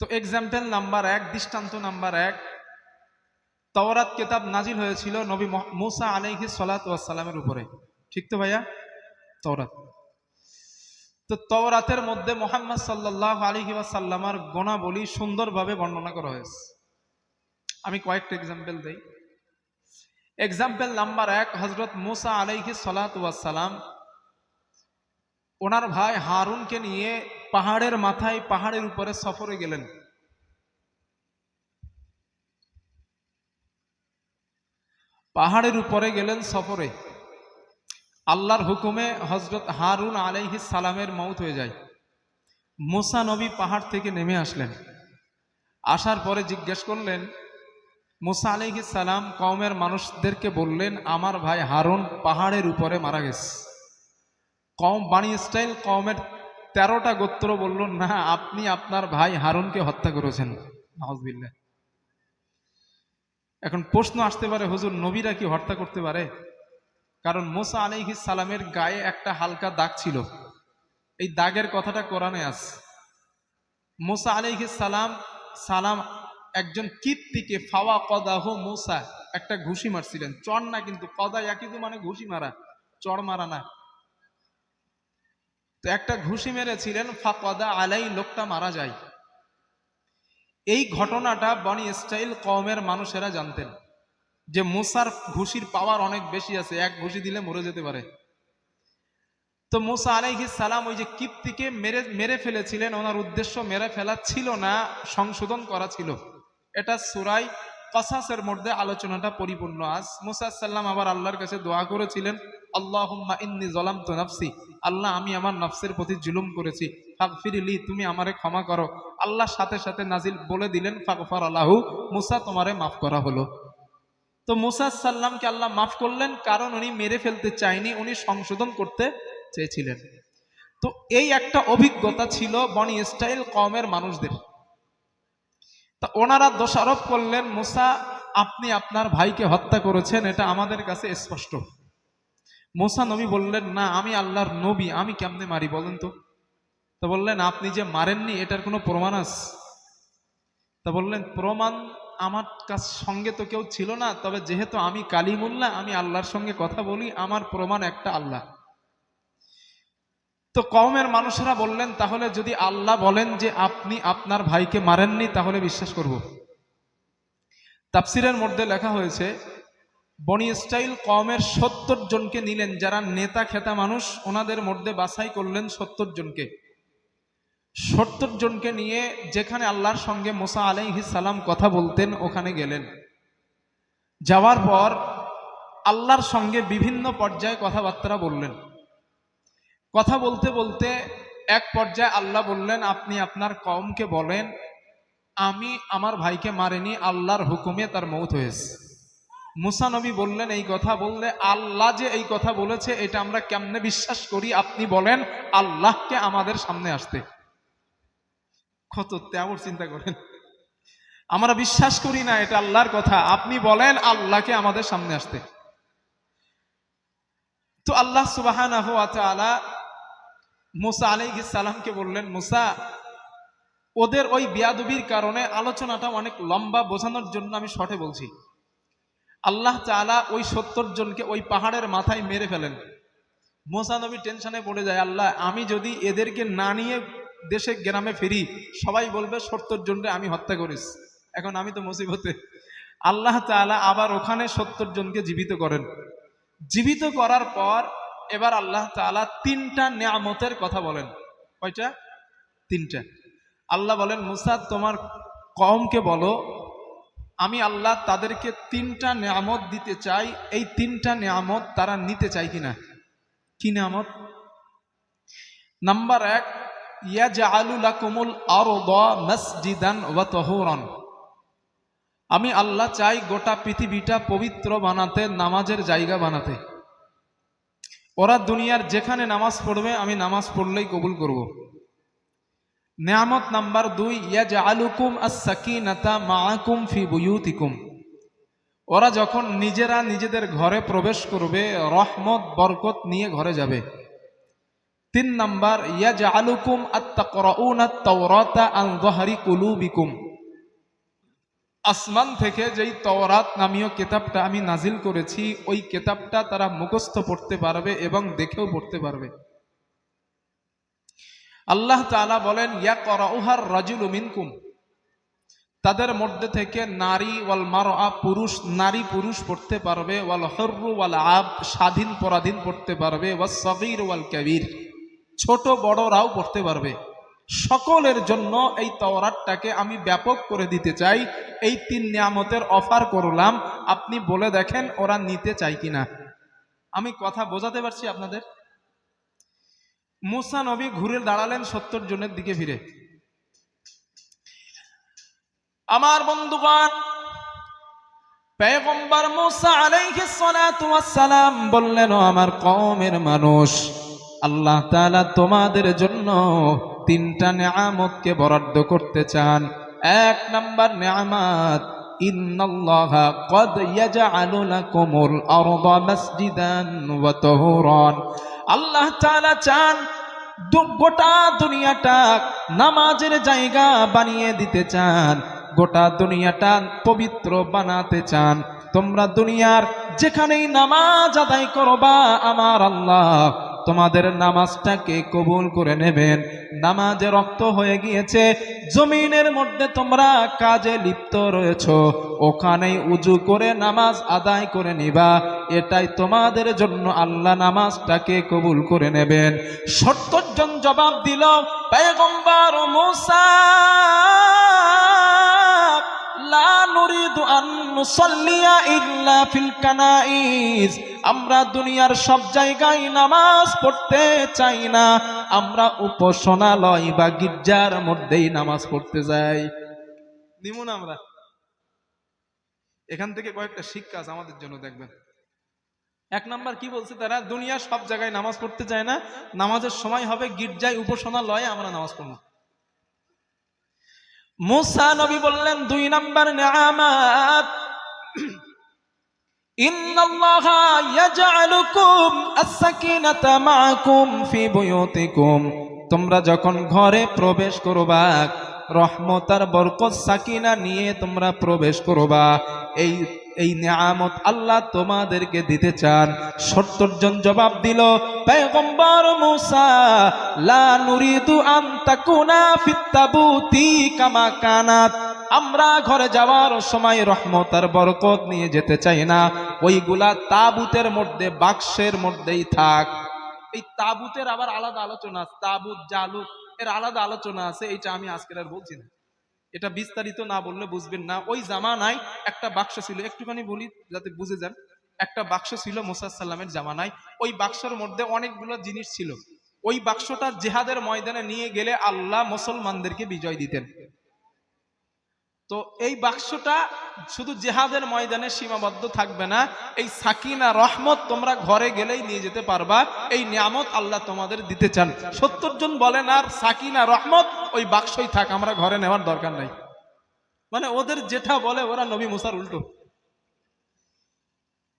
তো example number এক, দৃষ্টান্ত নাম্বার এক। তওরাত কেতাব নাজিল হয়েছিল নবী মুসা আলাইহি সালামের উপরে। ঠিক তো ভাইয়া? তওরাত। তো তওরাতের মধ্যে মোহাম্মদ সাল্লাহ আলহি সাল্লামার গোনাবলী সুন্দরভাবে বর্ণনা করা হয়েছে। আমি কয়েকটা এক্সাম্পল দেই। এক্সাম্পল নাম্বার এক হজরত মুসা আলাইহি সালাম ওনার ভাই হারুনকে নিয়ে পাহাড়ের মাথায় পাহাড়ের উপরে সফরে গেলেন। পাহাড়ের উপরে গেলেন সফরে। আল্লাহর হুকুমে হজরত হারুন আলাইহিস সালামের মৌত হয়ে যায়। মোসা নবী পাহাড় থেকে নেমে আসলেন। আসার পরে জিজ্ঞেস করলেন, মোসা আলাইহিস সালাম কওমের মানুষদেরকে বললেন, আমার ভাই হারুন পাহাড়ের উপরে মারা গেছে। কম বাণী স্টাইল কমের তেরোটা গোত্র বলল, না, আপনি আপনার ভাই হারুনকে হত্যা করেছেন। নাউজুবিল্লাহ। এখন প্রশ্ন আসতে পারে, হুজুর, নবীরা কি হত্যা করতে পারে? কারণ মোসা আলাইহিস সালামের গায়ে একটা হালকা দাগ ছিল। এই দাগের কথাটা কোরআনে আছে। মোসা আলাইহিস সালাম সালাম একজন কীর্তিকে ফাওয়া কদাহ মোসা, একটা ঘুষি মারছিলেন। চর না কিন্তু, কদা কিন্তু মানে ঘুষি মারা, চর মারা না। তো একটা ঘুষি মেরেছিলেন, ফাকদা আলাই, লোকটা মারা যায়। এই ঘটনাটা বনি স্টাইল কমের মানুষেরা জানতেন যে মুসার ঘুষির পাওয়ার অনেক বেশি আছে, এক ঘুষি দিলে মরে যেতে পারে। তো মুসা আলাইহি সালাম ওই যে কিপ্তিকে মেরে মেরে ফেলেছিলেন, ওনার উদ্দেশ্য মেরে ফেলা ছিল না, সংশোধন করা ছিল। এটা সুরাই কসাসের মধ্যে আলোচনাটা পরিপূর্ণ। আজ মুসা সাল্লাম আবার আল্লাহর কাছে দোয়া করেছিলেন আল্লাহুম্মা ইন্নি জলামতু নাফসি। আল্লাহ, আমি আমার নফসের প্রতি জুলুম করেছি। ফাগফিরলি, তুমি আমারে ক্ষমা করো। আল্লাহ সাথে সাথে নাজিল বলে দিলেন ফাগফার আল্লাহু মুসা তোমারে মাফ করা হলো। তো মুসা সাল্লামকে আল্লাহ মাফ করলেন, কারণ উনি মেরে ফেলতে চায়নি, উনি সংশোধন করতে চেয়েছিলেন। তো এই একটা অভিজ্ঞতা ছিল বনি স্টাইল কমের মানুষদের। তা ওনারা দোষারোপ করলেন, মুসা, আপনি আপনার ভাইকে হত্যা করেছেন, এটা আমাদের কাছে স্পষ্ট। মোসা নবী বললেন, না, আমি আল্লাহর নবী, আমি কেমনে মারি বলেন তো? তা বললেন, আপনি যে মারেননি, এটার কোনো প্রমাণ আছে? তা বললেন, প্রমাণ আমার কাছ সঙ্গে তো কেউ ছিল না, তবে যেহেতু আমি কালিমুল্লাহ, আমি আল্লাহর সঙ্গে কথা বলি, আমার প্রমাণ একটা আল্লাহ। তো কওমের মানুষেরা বললেন, তাহলে যদি আল্লাহ বলেন যে আপনি আপনার ভাইকে মারেননি, তাহলে বিশ্বাস করব। তাফসিরের মধ্যে লেখা হয়েছে বনি স্টাইল কমের সত্তর জনকে নিলেন। যারা নেতা, খেতা মানুষ, ওনাদের মধ্যে বাছাই করলেন সত্তর জনকে। সত্তর জনকে নিয়ে যেখানে আল্লাহর সঙ্গে মোসা আলাইহি সালাম কথা বলতেন, ওখানে গেলেন। যাওয়ার পর আল্লাহর সঙ্গে বিভিন্ন পর্যায়ে কথাবার্তা বললেন। কথা বলতে বলতে এক পর্যায়ে আল্লাহ বললেন, আপনি আপনার কমকে বলেন, আমি আমার ভাইকে মারিনি, আল্লাহর হুকুমে তার মৌত হয়েছে। মুসা নবী বললেন, এই কথা বললে আল্লাহ যে এই কথা বলেছে, এটা আমরা কেমনে বিশ্বাস করি? আপনি বলেন, আল্লাহকে আমাদের সামনে আসতে। কত তেমন চিন্তা করেন। আমরা বিশ্বাস করি না, এটা আল্লাহর কথা। আপনি বলেন, আল্লাহকে আমাদের সামনে আসতে। তো আল্লাহ সুবাহ মুসা আলাইহিস সালামকে বললেন, মুসা, ওদের ওই বিয়াদবির কারণে আলোচনাটা অনেক লম্বা, বোঝানোর জন্য আমি শর্টে বলছি। আল্লাহ তাআলা ওই সত্তর জনকে ওই পাহাড়ের মাথায় মেরে ফেলেন। মোসা নবী টেনশনে পড়ে যায়, আল্লাহ, আমি যদি এদেরকে না নিয়ে দেশে, গ্রামে ফিরি, সবাই বলবে সত্তর জনকে আমি হত্যা করিস। এখন আমি তো মুসিবতে। আল্লাহ তাআলা আবার ওখানে সত্তর জনকে জীবিত করেন। জীবিত করার পর এবার আল্লাহ তাআলা তিনটা নিয়ামতের কথা বলেন। কয়টা? তিনটা। আল্লাহ বলেন, মুসা, তোমার কমকে বলো আমি আল্লাহ তাদেরকে তিনটা নিয়ামত দিতে চাই। এই তিনটা নিয়ামত তারা নিতে চায় কিনা? কি নিয়ামত? নাম্বার এক আমি আল্লাহ চাই গোটা পৃথিবীটা পবিত্র বানাতে, নামাজের জায়গা বানাতে। ওরা দুনিয়ার যেখানে নামাজ পড়বে, আমি নামাজ পড়লেই কবুল করব। নেয়ামত নাম্বার দুই ইয়াজ আলুকুম আসাকিনাতা মাকুম ফি বুয়ুতিকুম। ওরা যখন নিজেরা নিজেদের ঘরে প্রবেশ করবে, রহমত, বরকত নিয়ে ঘরে যাবে। তিন নাম্বার ইয়াজ আলুকুম যহরি কুলুবিকুম। আসমান থেকে যেই তওরাত নামীয় কেতাবটা আমি নাজিল করেছি, ওই কেতাবটা তারা মুখস্থ পড়তে পারবে এবং দেখেও পড়তে পারবে। আল্লাহ তাআলা বলেন, ইয়া করাউহার রাজুল মিনকুম। তাদের মধ্যে থেকে নারী ওয়াল মারআ, পুরুষ, নারী পুরুষ পড়তে পারবে, ওয়াল হররু ওয়াল আব, স্বাধীন পরাধীন পড়তে পারবে, ওয়াস সগীর ওয়াল কাবীর। ছোট বড়রাও পড়তে পারবে। সকলের জন্য এই তওরাতটাকে আমি ব্যাপক করে দিতে চাই। এই তিন নিয়ামতের অফার করলাম। আপনি বলে দেখেন, ওরা নিতে চাই কিনা। আমি কথা বোঝাতে পারছি আপনাদের? মুসা নবী ঘুরে দাঁড়ালেন সত্তর জনের দিকে ফিরে। আমার বন্ধুগণ, পেগম্বর মুসা আলাইহিস সালাতু সালাম বললেন আমার কওমের মানুষ, আল্লাহ তাআলা তোমাদের জন্য তিনটা নেয়ামতকে বরাদ্দ করতে চান। এক নাম্বার নেয়ামত, ইন্নাল্লাহা কদ ইয়াজআলু লাকুমুল আরদা মাসজিদান ওয়া তাহুরান। আল্লাহ তাআলা চান গোটা দুনিয়াটা নামাজের জায়গা বানিয়ে দিতে চান। গোটা দুনিয়াটা পবিত্র বানাতে চান। তোমরা দুনিয়ার যেখানেই নামাজ আদায় করবা, আমার আল্লাহ তোমাদের নামাজটাকে কবুল করে নেবেন। নামাজে রক্ত হয়ে গিয়েছে, জমিনের মধ্যে তোমরা কাজে লিপ্ত রয়েছো। ওখানেই উজু করে নামাজ আদায় করে নিবা। এটাই তোমাদের জন্য আল্লাহ নামাজটাকে কবুল করে নেবেন। সত্তর জন জবাব দিল, পেগম্বর মুসা! আমরা দুনিয়ার সব জায়গায় নামাজ পড়তে চাই না। আমরা উপাসনালয় বা গির্জার মধ্যেই নামাজ পড়তে যাই। নিমুন আমরা। এখান থেকে কয়েকটা শিক্ষা আছে আমাদের জন্য দেখবেন। এক নাম্বার কি বলছে তারা? দুনিয়ার সব জায়গায় নামাজ পড়তে চায় না। নামাজের সময় হবে গির্জায় উপাসনালয়ে আমরা নামাজ পড়ব। মুসা নবী বললেন, দুই নাম্বার বুয়ুতিকুম। তোমরা যখন ঘরে প্রবেশ করবা রহমতার বরকত সাকিনা নিয়ে তোমরা প্রবেশ করবা। এই এই নিয়ামত আল্লাহ তোমাদেরকে দিতে চান। সত্তর জন জবাব দিল কামা আমরা ঘরে যাওয়ার সময় রহমত আর বরকত নিয়ে যেতে চাই না। ওইগুলা তাবুতের মধ্যে, বাক্সের মধ্যেই থাক। এই তাবুতের আবার আলাদা আলোচনা তাবুত, জালুক, এর আলাদা আলোচনা আছে। এইটা আমি আজকের আর বলছি না। এটা বিস্তারিত না বললে বুঝবেন না। ওই জামানায় একটা বাক্স ছিল, একটুখানি বলি যাতে বুঝে যান। একটা বাক্স ছিল মোসাদ সাল্লামের জামানায়। ওই বাক্সের মধ্যে অনেকগুলো জিনিস ছিল। ওই বাক্সটা জেহাদের ময়দানে নিয়ে গেলে আল্লাহ মুসলমানদেরকে বিজয় দিতেন। তো এই বাক্সটা শুধু জেহাদের ময়দানে সীমাবদ্ধ থাকবে না, এই সাকিনা, রহমত তোমরা ঘরে গেলেই নিয়ে যেতে পারবা, এই নিয়ামত আল্লাহ তোমাদের দিতে চান। সত্তর জন বলেন, আর সাকিনা, রহমত, ওই বাক্সই থাক, আমরা ঘরে নেওয়ার দরকার নাই। মানে ওদের যেটা বলে, ওরা নবী মুসার উল্টো।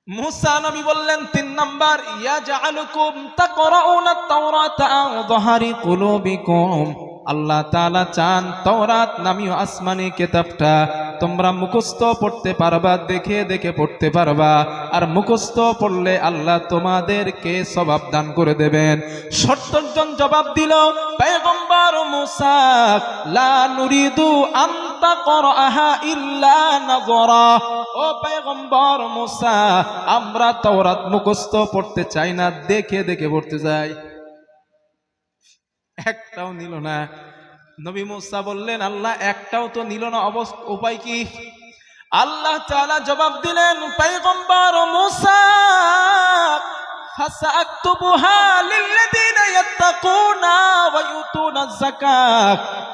মুসা নবী বললেন, তিন নাম্বার ইয়া জাআলুকুম তাকরাউনা তাওরাতা আও যাহারি কুলুবিকুম। আল্লাহ তালা চান তাওরাত নামীয় আসমানি কেতাবটা তোমরা মুখস্থ পড়তে পারবা, দেখে দেখে পড়তে পারবা। আর মুখস্থ পড়লে আল্লাহ তোমাদেরকে স্বভাব দান করে দেবেন। সত্তর জন জবাব দিল লা নুরিদু আন তাকরাহা ইল্লা ও আমরা তাওরাত মুখস্থ পড়তে চাই না, দেখে দেখে পড়তে যাই একটাও নিল না। নবী মুসা বললেন, আল্লাহ, একটাও তো নিল না। অবস্থা উপায় কি? আল্লাহ তাআলা জবাব দিলেন, পয়গম্বর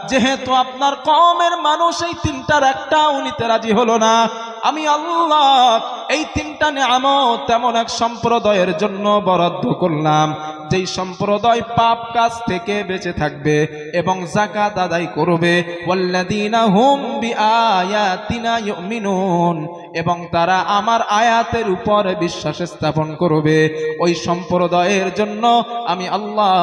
যেহেতু আপনার কমের মানুষ এই তিনটার একটাও নিতে রাজি হলো না, আমি আল্লাহ এই তিন তিনটা নেয়ামত তেমন এক সম্প্রদায়ের জন্য বরাদ্দ করলাম। যেই সম্প্রদায় পাপ কাজ থেকে বেঁচে থাকবে এবং জাকাত আদায় করবে, ওয়াল্লাযীনা হুম বিআয়াতিনা ইউমিনুন, এবং তারা আমার আয়াতের উপর বিশ্বাস স্থাপন করবে। ওই সম্প্রদায়ের জন্য আমি আল্লাহ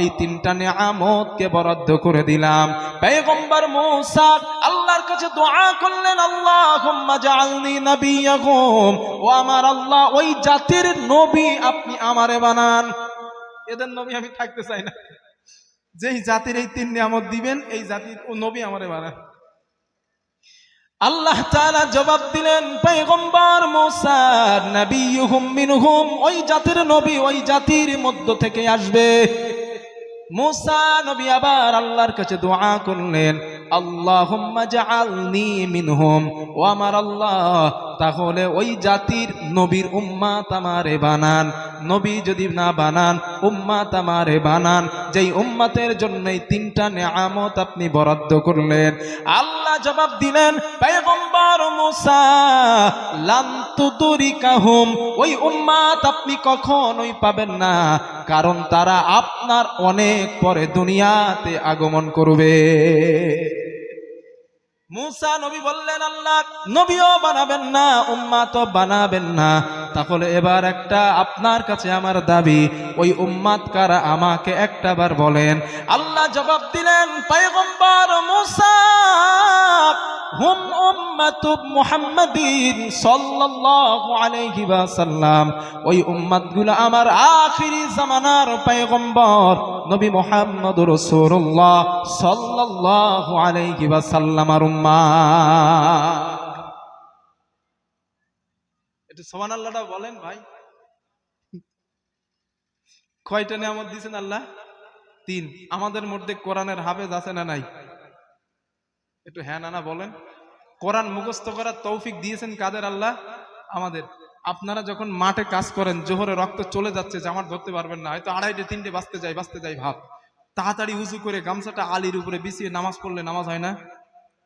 এই তিনটা নিয়ামতকে বরাদ্দ করে দিলাম। পেগম্বর মূসা আল্লাহর কাছে দোয়া করলেন, আল্লাহুম্মা জাআলনি নাবিয়্যাকুম ও আমার আল্লাহ, ওই জাতির নবী আপনি আমারে বানান। এদের নবী আমি থাকতে চাই না। যেই জাতির এই তিন নিয়ামত দিবেন, এই জাতির ও নবী আমারে বানান। আল্লাহ তাআলা জবাব দিলেন, পয়গম্বর মুসা, নবিয়ুহুম মিনহুম, ওই জাতির নবী ওই জাতির মধ্য থেকে আসবে। মুসা নবী আবার আল্লাহর কাছে দোয়া করলেন আল্লাহ আল্লাহুম্মা জাআলনি মিনহুম, ও আমার আল্লাহ তাহলে ওই জাতির নবীর উম্মাত আমারে বানান। নবী যদি না বানান, উম্মাত আমারে বানান। যেই উম্মাতের জন্যই তিনটা নেয়ামত আপনি বরাদ্দ করলেন। আল্লাহ জবাব দিলেন ওই উম্মাত আপনি কখনোই পাবেন না, কারণ তারা আপনার অনেক পরে দুনিয়াতে আগমন করবে। মুসা নবী বললেন, আল্লাহ, নবীও বানাবেন না, উম্মাতও বানাবেন না। তাহলে এবার একটা আপনার কাছে আমার দাবি, ওই উম্মাত কারা আমাকে একটা বার বলেন। আল্লাহ জবাব দিলেন, পয়গম্বর মুসা, হুম উম্মাতু মুহাম্মাদিন সাল্লাল্লাহু আলাইহি ওয়াসাল্লাম। ওই উম্মাতগুলো আমার আখিরি জামানার পয়গম্বর। নবী মুহাম্মদুর রাসূলুল্লাহ সাল্লাল্লাহু আলাইহি ওয়াসাল্লামের উম্মাত একটু বলেন ভাই। কয়টা আল্লাহ? তিন। আমাদের মধ্যে কোরআনের হাফেজ আছে না নাই? একটু হ্যাঁ না বলেন। কোরআন মুখস্থ করার তৌফিক দিয়েছেন কাদের আল্লাহ? আমাদের। আপনারা যখন মাঠে কাজ করেন, জোহরে রক্ত চলে যাচ্ছে জামার ধরতে পারবেন না, হয়তো আড়াইটে, তিনটে বাঁচতে যাই বাঁচতে যাই ভাব। তাড়াতাড়ি উজু করে গামছাটা আলীর উপরে বিছিয়ে নামাজ পড়লে নামাজ হয় না?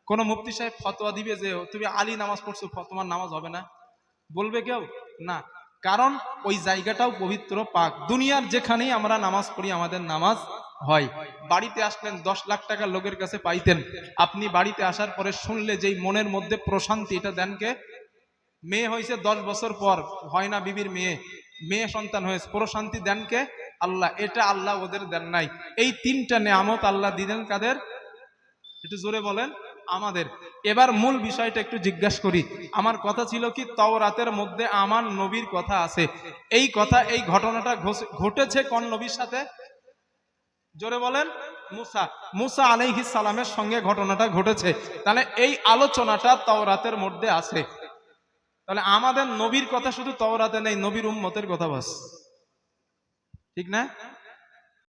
কোনো মুফতি সাহেব ফতোয়া দিবে যে, তুমি আলী নামাজ পড়ছো তোমার নামাজ হবে না? বলবে কেউ? না। কারণ ওই জায়গাটাও পবিত্র, পাক। দুনিয়ার যেখানেই আমরা নামাজ পড়ি, আমাদের নামাজ হয়। বাড়িতে আসলেন, দশ লাখ টাকা লোকের কাছে পাইতেন। আপনি বাড়িতে আসার পরে শুনলে যেই মনের মধ্যে প্রশান্তি, এটা দেন কে মেয়ে হয়েছে দশ বছর পর, হয় না বিবির মেয়ে। মেয়ে সন্তান হয়েছে। প্রশান্তি দেন কে? আল্লাহ। এটা আল্লাহ ওদের দেন নাই। এই তিনটা নেয়ামত আল্লাহ দিলেন কাদের? একটু জোরে বলেন, আমাদের। এবার মূল বিষয়টা একটু জিজ্ঞাসা করি। আমার কথা ছিল কি, তওরাতের মধ্যে আমার নবীর কথা আছে। এই কথা, এই ঘটনাটা ঘটেছে কোন নবীর সাথে? জোরে বলেন, মুসা। মুসা আলাইহিস সালামের সঙ্গে ঘটনাটা ঘটেছে। তাহলে এই আলোচনাটা তওরাতের মধ্যে আছে। তাহলে আমাদের নবীর কথা শুধু তওরাতে নেই নবীর উম্মতের কথা বাস। ঠিক না?